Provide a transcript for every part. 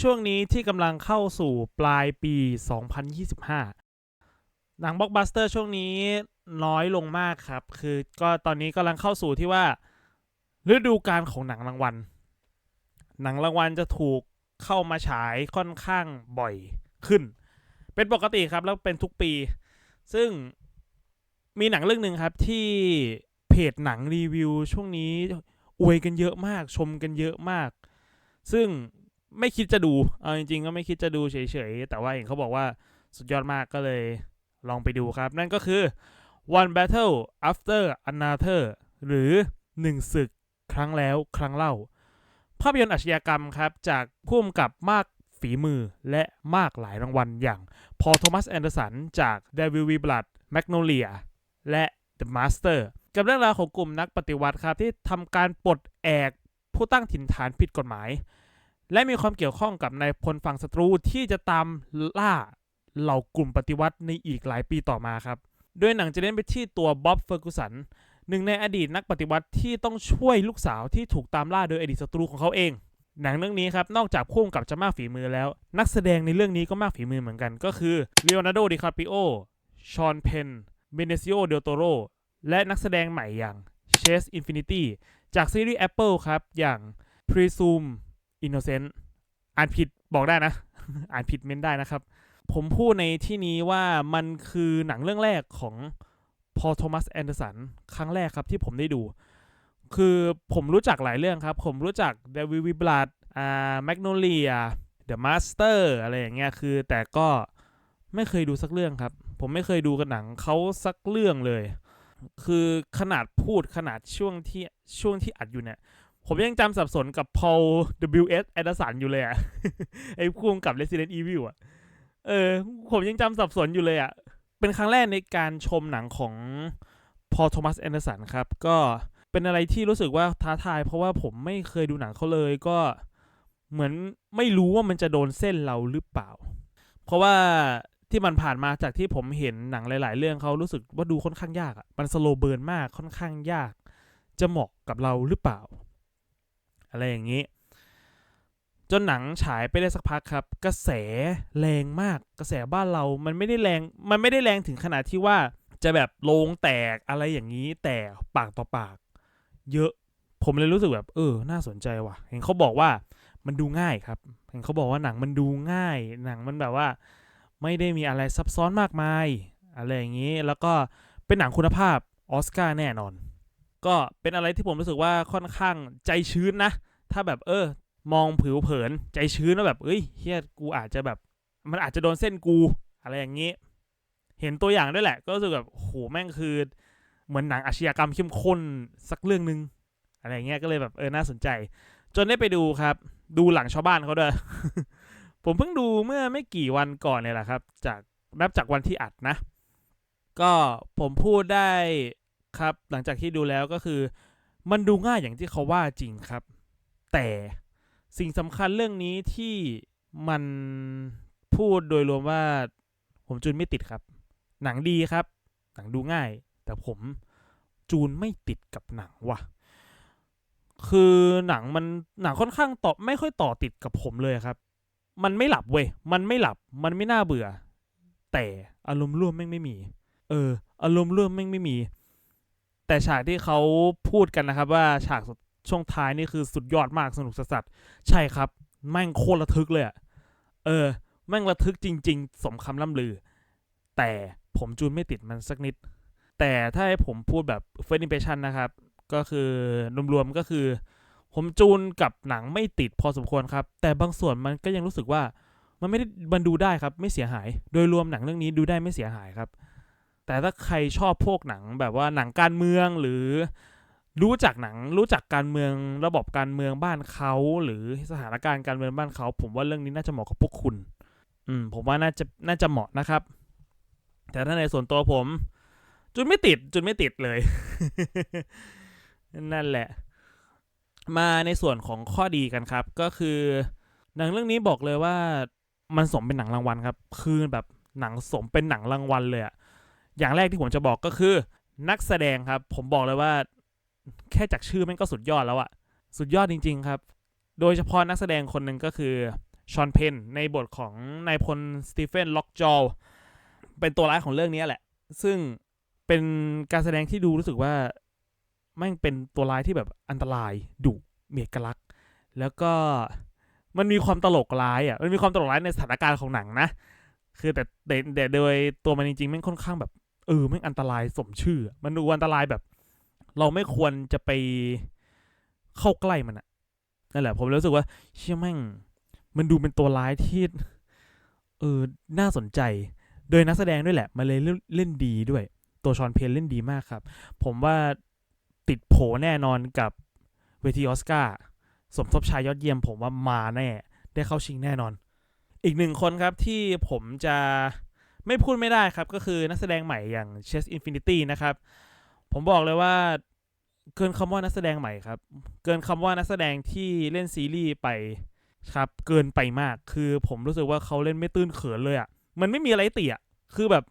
ช่วงนี้ที่กำลังเข้าสู่ปลายปี 2025 หนังบล็อกบัสเตอร์ช่วงนี้น้อยลงมากครับ คือก็ตอนนี้กำลังเข้าสู่ที่ว่าฤดูกาลของหนังรางวัล หนังรางวัลจะถูกเข้ามาฉายค่อนข้างบ่อยขึ้น เป็นปกติครับแล้วเป็นทุกปี ซึ่งมีหนังเรื่องหนึ่งครับที่เพจหนังรีวิวช่วงนี้อวยกันเยอะมากชมกันเยอะมาก ซึ่ง ไม่คิดจะดู เอาจริงๆ ก็ไม่คิดจะดูเฉยๆ แต่ว่าเห็นเขาบอกว่าสุดยอดมากก็เลยลองไปดูครับ นั่นก็คือ one battle after another หรือหนึ่งศึกครั้งแล้วครั้งเล่า ภาพยนตร์อาชญากรรมครับ จากผู้กำกับมากฝีมือและมากหลายรางวัลอย่างพอโทมัสแอนเดอร์สันจาก Devil We Blood Magnolia และ The Master กับเรื่องราวของกลุ่มนักปฏิวัติครับที่ทำการปลดแอกผู้ตั้งถิ่นฐานผิดกฎหมาย และมีความเกี่ยวข้องกับนายพลฝั่งศัตรูที่จะตามล่าเหล่ากลุ่มปฏิวัติในอีกหลายปีต่อมาครับ โดยหนังจะเน้นไปที่ตัวบ๊อบเฟอร์กูสันหนึ่งในอดีตนักปฏิวัติที่ต้องช่วยลูกสาวที่ถูกตามล่าโดยอดีตศัตรูของเขาเอง หนังเรื่องนี้ครับ นอกจากพุ่มกับจะมากฝีมือแล้ว นักแสดงในเรื่องนี้ก็มากฝีมือเหมือนกัน ก็คือเลโอนาร์โดดิคาปิโอ ชอนเพน เบเนซิโอ เดลโตโร และนักแสดงใหม่อย่างเชสอินฟินิตี้จากซีรีส์ Apple ครับ อย่าง Presume Innocent อ่านผิดบอกได้นะ อ่านผิดเม้นได้นะครับ ผมพูดในที่นี้ว่ามันคือหนังเรื่องแรกของพอโทมัสแอนเดอร์สันครั้งแรกครับที่ผมได้ดู คือผมรู้จักหลายเรื่องครับ ผมรู้จัก The v i v i Blood อ่า Magnolia The Master อะไรอย่างเงี้ยคือแต่ก็ไม่เคยดูสักเรื่องครับ ผมไม่เคยดูกับหนังเขาสักเรื่องเลย คือขนาดพูดขนาดช่วงที่ช่วงที่อัดอยู่เนี่ย ผมยังจำสับสนกับ Paul W.S. Anderson อยู่เลยอะไอ้คู่กับ Resident Evil อะเออ ผมยังจำสับสนอยู่เลยอะเป็นครั้งแรกในการชมหนังของ Paul Thomas Anderson ครับ ก็เป็นอะไรที่รู้สึกว่าท้าทาย เพราะว่าผมไม่เคยดูหนังเขาเลยก็เหมือนไม่รู้ว่ามันจะโดนเส้นเราหรือเปล่า เพราะว่าที่มันผ่านมาจากที่ผมเห็นหนังหลาย ๆ เรื่องเขารู้สึกว่าดูค่อนข้างยากอะมันสโลเบิร์นมากค่อนข้างยาก จะเหมาะกับเราหรือเปล่า อะไรอย่างนี้ จนหนังฉายไปได้สักพักครับ กระแสแรงมากกระแสบ้านเรามันไม่ได้แรงมันไม่ได้แรงถึงขนาดที่ว่าจะแบบโลงแตกอะไรอย่างนี้ แต่ปากต่อปาก เยอะผมเลยรู้สึกแบบ เออ น่าสนใจว่ะ เห็นเขาบอกว่ามันดูง่ายครับ เห็นเขาบอกว่าหนังมันดูง่าย หนังมันแบบว่า ไม่ได้มีอะไรซับซ้อนมากมาย อะไรอย่างนี้ แล้วก็เป็นหนังคุณภาพออสการ์แน่นอน ก็เป็นอะไรที่ผมรู้สึกว่าค่อนข้างใจชื้นนะ ถ้าแบบเออ มองผิวเผินใจชื้นว่าแบบเอ้ยเฮียกูอาจจะแบบ มันอาจจะโดนเส้นกู อะไรอย่างนี้ เห็นตัวอย่างด้วยแหละ ก็รู้สึกแบบโหแม่งคือ เหมือนหนังอาชญากรรมเข้มข้นสักเรื่องหนึ่งอะไรเงี้ยก็เลยแบบเออน่าสนใจ จนได้ไปดูครับ ดูหลังชาวบ้านเขาด้วยผมเพิ่งดูเมื่อไม่กี่วันก่อนเนี่ยแหละครับ จากนับจากวันที่อัดนะ ก็ผมพูดได้ ครับ หลังจากที่ดูแล้วก็คือ มันดูง่ายอย่างที่เขาว่าจริงครับ แต่สิ่งสำคัญเรื่องนี้ที่มันพูดโดยรวมว่า ผมจูนไม่ติดครับ หนังดีครับ หนังดูง่าย แต่ผมจูนไม่ติดกับหนังว่ะ คือหนังมันหนังค่อนข้างต่อไม่ค่อยต่อติดกับผมเลยครับ มันไม่หลับเว้ย มันไม่หลับ มันไม่น่าเบื่อ แต่อารมณ์ร่วมแม่งไม่มี เออ อารมณ์ร่วมแม่งไม่มี แต่ฉากที่เขาพูดกันนะครับว่าฉากช่วงท้ายนี่คือสุดยอดมากสนุกสัสใช่ครับ แม่งโคตรระทึกเลยอะเออ แม่งระทึกจริง ๆ สมคำล่ำลือ แต่ผมจูนไม่ติดมันสักนิด แต่ถ้าให้ผมพูดแบบ first impression นะครับ ก็คือรวมๆก็คือ ผมจูนกับหนังไม่ติดพอสมควรครับ แต่บางส่วนมันก็ยังรู้สึกว่ามันไม่ได้มันดูได้ครับ ไม่เสียหาย โดยรวมหนังเรื่องนี้ดูได้ไม่เสียหายครับ แต่ถ้าใครชอบพวกหนังแบบว่าหนังการเมืองหรือรู้จักหนังรู้จักการเมืองระบบการเมืองบ้านเขาหรือสถานการณ์การเมืองบ้านเขา ผมว่าเรื่องนี้น่าจะเหมาะกับพวกคุณ อืม ผมว่าน่าจะน่าจะเหมาะนะครับ แต่ถ้าในส่วนตัวผม จุดไม่ติด จุดไม่ติดเลย นั่นแหละ มาในส่วนของข้อดีกันครับ ก็คือหนังเรื่องนี้บอกเลยว่ามันสมเป็นหนังรางวัลครับ คือแบบหนังสมเป็นหนังรางวัลเลยอะ อย่างแรกที่ผมจะบอกก็คือ นักแสดงครับ ผมบอกเลยว่า แค่จากชื่อมันก็สุดยอดแล้วอะสุดยอดจริง ๆ ครับ โดยเฉพาะนักแสดงคนหนึ่งก็คือชอนเพนในบทของนายพลสตีเฟนล็อกจอลเป็นตัวร้ายของเรื่องนี้แหละ ซึ่งเป็นการแสดงที่ดูรู้สึกว่าแม่งเป็นตัวร้ายที่แบบอันตรายดุเมียกลัก แล้วก็มันมีความตลกร้ายอะมันมีความตลกร้ายในสถานการณ์ของหนังนะ คือแต่แต่แต่โดยตัวมันจริงๆแม่งค่อนข้างแบบ เออแม่งอันตรายสมชื่อ มันดูอันตรายแบบ เราไม่ควรจะไปเข้าใกล้มันอะนั่นแหละ ผมรู้สึกว่า เชื่อแม่ง มันดูเป็นตัวร้ายที่ เออน่าสนใจ โดยนักแสดงด้วยแหละ มาเลยเล่นเล่นดีด้วย ตัวชอนเพนเล่นดีมากครับ ผมว่าติดโผแน่นอนกับเวทีออสการ์สมทบชายยอดเยี่ยม ผมว่ามาแน่ ได้เข้าชิงแน่นอน อีกหนึ่งคนครับที่ผมจะ ไม่พูดไม่ได้ครับ ก็คือนักแสดงใหม่อย่างเชสอินฟินิตี้นะครับ ผมบอกเลยว่าเกินคำว่านักแสดงใหม่ครับ เกินคำว่านักแสดงที่เล่นซีรีส์ไปครับ เกินไปมาก คือผมรู้สึกว่าเขาเล่นไม่ตื้นเขินเลยอะ่ะ มันไม่มีอะไรติอะ่ะ คือแบบ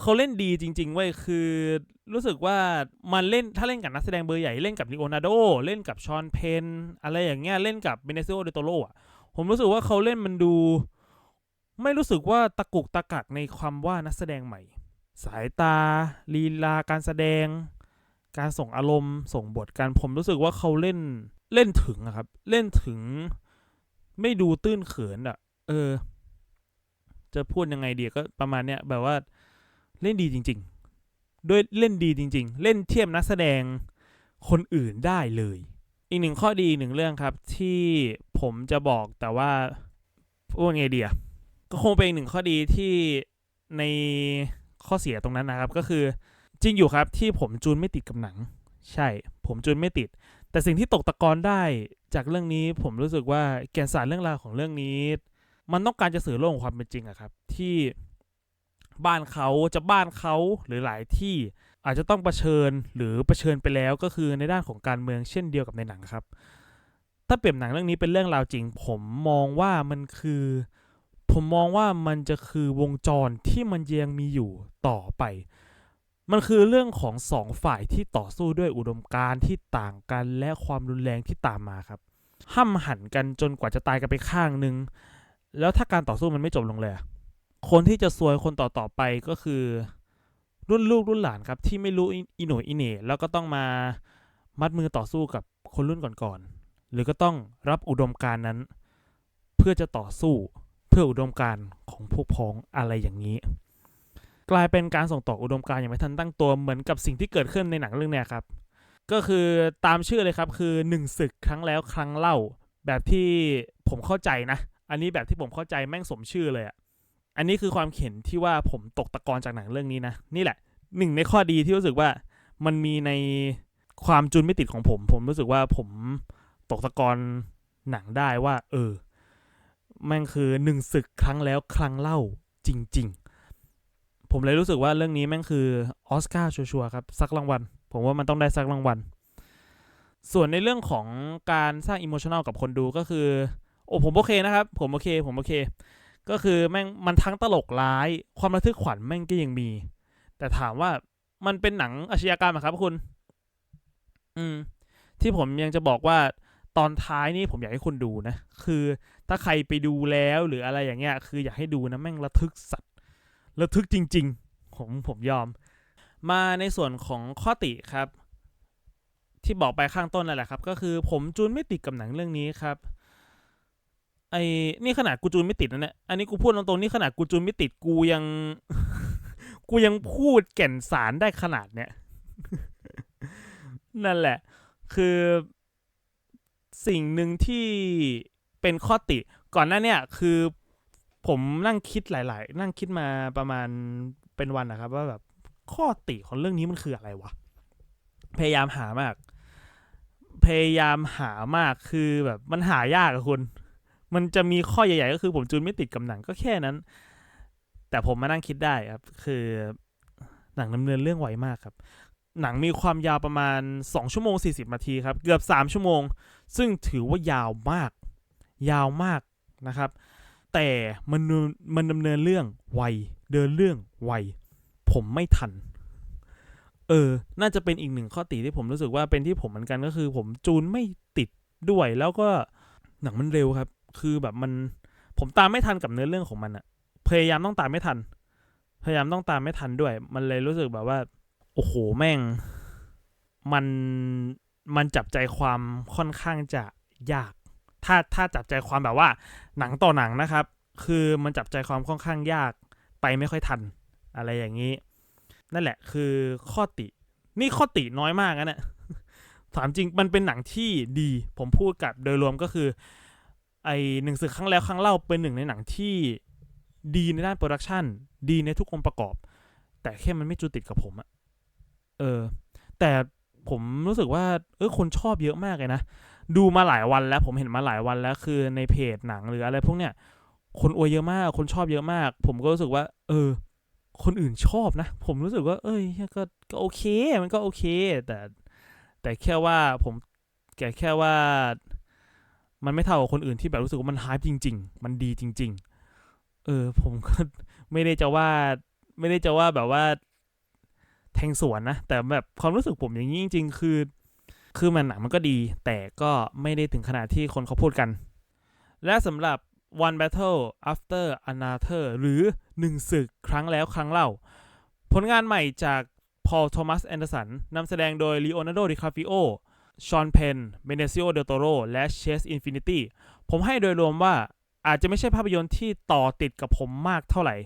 เขาเล่นดีจริงๆเว้ย คือรู้สึกว่ามันเล่นถ้าเล่นกับนักแสดงเบอร์ใหญ่เล่นกับลิโอนาร์โดเล่นกับชอนเพนอะไรอย่างเงี้ยเล่นกับเบเนซิโอเดโตโรอะผมรู้สึกว่าเขาเล่นมันดู ไม่รู้สึกว่าตะกุกตะกักในความว่านักแสดงใหม่ สายตา ลีลาการแสดง การส่งอารมณ์ ส่งบทการผมรู้สึกว่าเขาเล่นเล่นถึงอะครับ เล่นถึง ไม่ดูตื้นเขินอะเออ จะพูดยังไงดีก็ประมาณเนี้ยแบบว่าเล่นดีจริง ๆ ด้วยเล่นดีจริง ๆ เล่นเทียบนักแสดงคนอื่นได้เลย อีกหนึ่งข้อดีอีกหนึ่งเรื่องครับที่ผมจะบอกแต่ว่าพูดไงดีอะ ก็คงเป็นหนึ่งข้อดีที่ในข้อเสียตรงนั้นนะครับ ก็คือจริงอยู่ครับที่ผมจูนไม่ติดกับหนัง ใช่ ผมจูนไม่ติด แต่สิ่งที่ตกตะกอนได้จากเรื่องนี้ผมรู้สึกว่าแกนสารเรื่องราวของเรื่องนี้ มันต้องการจะสื่อโลกของความเป็นจริงอะครับ ที่บ้านเขาจะบ้านเขาหรือหลายที่อาจจะต้องเผชิญหรือเผชิญไปแล้วก็คือในด้านของการเมืองเช่นเดียวกับในหนังครับ ถ้าเปรียบหนังเรื่องนี้เป็นเรื่องราวจริง ผมมองว่ามันคือ ผมมองว่ามันจะคือวงจรที่มันยังมีอยู่ต่อไป มันคือเรื่องของสองฝ่ายที่ต่อสู้ด้วยอุดมการณ์ที่ต่างกันและความรุนแรงที่ตามมาครับ ห้ำหันกันจนกว่าจะตายกันไปข้างหนึ่ง แล้วถ้าการต่อสู้มันไม่จบลงเลย คนที่จะซวยคนต่อต่อๆไปก็คือ รุ่นลูกรุ่นหลานครับ ที่ไม่รู้อิโหนอิเหน่แล้วก็ต้องมามัดมือต่อสู้กับคนรุ่นก่อนๆ หรือก็ต้องรับอุดมการณ์นั้น เพื่อจะต่อสู้ เพื่ออุดมการณ์ของพวกพ้องอะไรอย่างนี้ กลายเป็นการส่งต่ออุดมการณ์อย่างไม่ทันตั้งตัวเหมือนกับสิ่งที่เกิดขึ้นในหนังเรื่องเนี้ยครับก็คือตามชื่อเลยครับคือหนึ่งศึกครั้งแล้วครั้งเล่า แบบที่ผมเข้าใจนะ อันนี้แบบที่ผมเข้าใจแม่งสมชื่อเลยอะอันนี้คือความเข็นที่ว่าผมตกตะกอนจากหนังเรื่องนี้นะนี่แหละหนึ่งในข้อดีที่รู้สึกว่ามันมีในความจุนไม่ติดของผม ผมรู้สึกว่าผมตกตะกอนหนังได้ว่า เออ แม่งคือหนึ่งศึกครั้งแล้วครั้งเล่าจริง ๆ ผมเลยรู้สึกว่าเรื่องนี้แม่งคือออสการ์ชัวร์ๆครับสักรางวัล ผมว่ามันต้องได้สักรางวัล ส่วนในเรื่องของการสร้างอิโมชัน a ลกับคนดูก็คือ โอ้ผมโอเคนะครับ ผมโอเค ผมโอเค ก็คือแม่งมันทั้งตลกร้าย ความระทึกขวัญแม่งก็ยังมี แต่ถามว่ามันเป็นหนังอาชญากรรมครับคุณ อืม ที่ผมยังจะบอกว่าตอนท้ายนี่ผมอยากให้คุณดูนะ คือ ถ้าใครไปดูแล้วหรืออะไรอย่างเงี้ย คืออยากให้ดูนะแม่งระทึกสัตว์ระทึกจริง ๆ ผมผมยอม มาในส่วนของข้อติครับ ที่บอกไปข้างต้นนั่นแหละครับ ก็คือผมจูนไม่ติดกับหนังเรื่องนี้ครับไอ้นี่ขนาดกูจูนไม่ติดนะเนี่ย อันนี้กูพูดตรงๆนี่ขนาดกูจูนไม่ติดกูยัง กูยังพูดแก่นสารได้ขนาดเนี้ยนั่นแหละ คือสิ่งหนึ่งที่ เป็นข้อติ ก่อนหน้าเนี่ยคือผมนั่งคิดหลาย ๆ นั่งคิดมาประมาณเป็นวันนะครับ ว่าแบบข้อติของเรื่องนี้มันคืออะไรวะ พยายามหามาก พยายามหามากคือแบบมันหายากอะคุณ มันจะมีข้อใหญ่ ๆ ก็คือผมจูนไม่ติดกับหนังก็แค่นั้น แต่ผมมานั่งคิดได้ครับ คือหนังดำเนินเรื่องไวมากครับ หนังมีความยาวประมาณ 2 ชั่วโมง 40นาทีครับ เกือบ 3 ชั่วโมง ซึ่งถือว่ายาวมาก ยาวมากนะครับ แต่มันมันดำเนินเรื่องไวเดินเรื่องไวผมไม่ทัน เออ น่าจะเป็นอีกหนึ่งข้อติที่ผมรู้สึกว่าเป็นที่ผมเหมือนกันก็คือ ผมจูนไม่ติดด้วย แล้วก็หนังมันเร็วครับ คือแบบมันผมตามไม่ทันกับเนื้อเรื่องของมันอะพยายามต้องตามไม่ทัน พยายามต้องตามไม่ทันด้วย มันเลยรู้สึกแบบว่า โอ้โหแม่ง มันมันจับใจความค่อนข้างจะยาก ถ้าถ้าจับใจความแบบว่า หนังต่อหนังนะครับ คือมันจับใจความค่อนข้างยากไปไม่ค่อยทัน อะไรอย่างนี้ นั่นแหละคือข้อติ นี่ข้อติน้อยมากนะเนี่ยถามจริงมันเป็นหนังที่ดี ผมพูดกับโดยรวมก็คือ ไอหนึ่งสึกครั้งแล้วครั้งเล่าเป็นหนึ่งในหนังที่ดีในด้านโปรดักชันดีในทุกองค์ประกอบ แต่แค่มันไม่จูติดกับผมอะเออ แต่ผมรู้สึกว่า เออคนชอบเยอะมากเลยนะ ดูมาหลายวันแล้วผมเห็นมาหลายวันแล้วคือในเพจหนังหรืออะไรพวกเนี้ยคนอวยเยอะมาก คนชอบเยอะมาก ผมก็รู้สึกว่า เออ คนอื่นชอบนะ ผมรู้สึกว่า เอ้ยก็ก็โอเค มันก็โอเค แต่ แต่แค่ว่าผมแกแค่ว่า มันไม่เท่ากับคนอื่นที่แบบรู้สึกว่ามันฮาร์จริง ๆ มันดีจริง ๆ เออ ผมก็ไม่ได้จะว่า ไม่ได้จะว่าแบบว่า แทงสวนนะ แต่แบบความรู้สึกผมอย่างนี้จริง ๆ คือ คือมันหนังมันก็ดี แต่ก็ไม่ได้ถึงขนาดที่คนเขาพูดกัน และสำหรับ One Battle After Another หรือหนึ่งศึกครั้งแล้วครั้งเล่า ผลงานใหม่จาก Paul Thomas Anderson นำแสดงโดย Leonardo DiCaprio ชอนเพน เบเนซิโอ เดลโตโร และเชสอินฟินิตี้ ผมให้โดยรวมว่าอาจจะไม่ใช่ภาพยนตร์ที่ต่อติดกับผมมากเท่าไหร่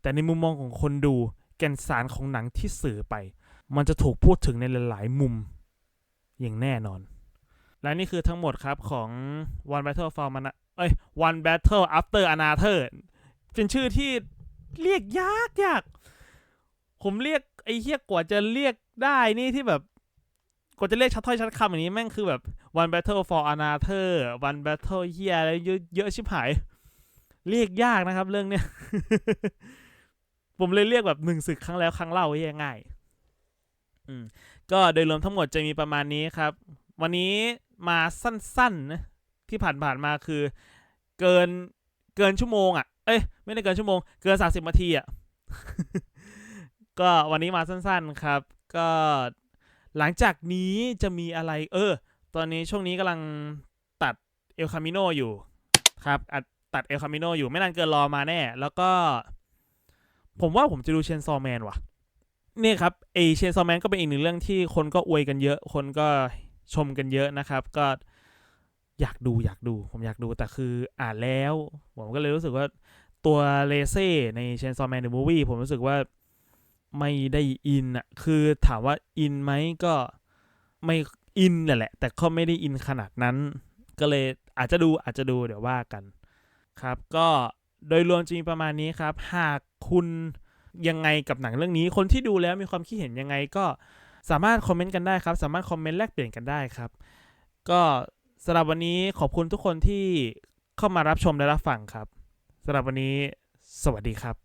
แต่ในมุมมองของคนดูแก่นสารของหนังที่สื่อไป มันจะถูกพูดถึงในหลาย ๆ มุม อย่างแน่นอน และนี่คือทั้งหมดครับของ One Battle for มันเอ้ย One Battle After Another เป็นชื่อที่เรียกยากยาก ผมเรียกไอ้เฮียกว่าจะเรียกได้นี่ที่แบบกว่าจะเรียกชัดถ้อยชัดคำอย่างนี้แม่งคือแบบ one battle for another one battle เฮียอะไรเยอะเยอะชิบหาย เรียกยากนะครับเรื่องเนี้ยผมเลยเรียกแบบหนึ่งศึกครั้งแล้วครั้งเล่าเฮียง่าย อืมก็โดยรวมทั้งหมดจะมีประมาณนี้ครับ วันนี้มาสั้นๆนะที่ผ่านๆมาคือ เกินเกินชั่วโมงอะเอ้ยไม่ได้เกินชั่วโมง เกินสาสิบนาทีอะก็วันนี้มาสั้นๆครับ ก็หลังจากนี้จะมีอะไร เออ ตอนนี้ช่วงนี้กำลังตัดเอลคามิโนอยู่ครับตัดเอลคามิโนอยู่ไม่นานเกินรอมาแน่ แล้วก็ ผมว่าผมจะดูเชนซอแมนว่ะ เนี่ยครับเอเชนซอแมนก็เป็นอีกหนึ่งเรื่องที่คนก็อวยกันเยอะ คนก็ชมกันเยอะนะครับ ก็อยากดูอยากดูผมอยากดูแต่คืออ่านแล้ว ผมก็เลยรู้สึกว่าตัวเลเซ่ในเชนซอแมนเดอะมูวี่ผมรู้สึกว่าไม่ได้อินอะคือถามว่าอินไหมก็ไม่อินนั่นแหละ แต่ก็ไม่ได้อินขนาดนั้น ก็เลยอาจจะดูอาจจะดูเดี๋ยวว่ากันครับ ก็โดยรวมจริงประมาณนี้ครับ หากคุณ ยังไงกับหนังเรื่องนี้ คนที่ดูแล้วมีความคิดเห็นยังไงก็สามารถคอมเมนต์กันได้ครับ สามารถคอมเมนต์แลกเปลี่ยนกันได้ครับ ก็สำหรับวันนี้ขอบคุณทุกคนที่เข้ามารับชมและรับฟังครับสำหรับวันนี้ สวัสดีครับ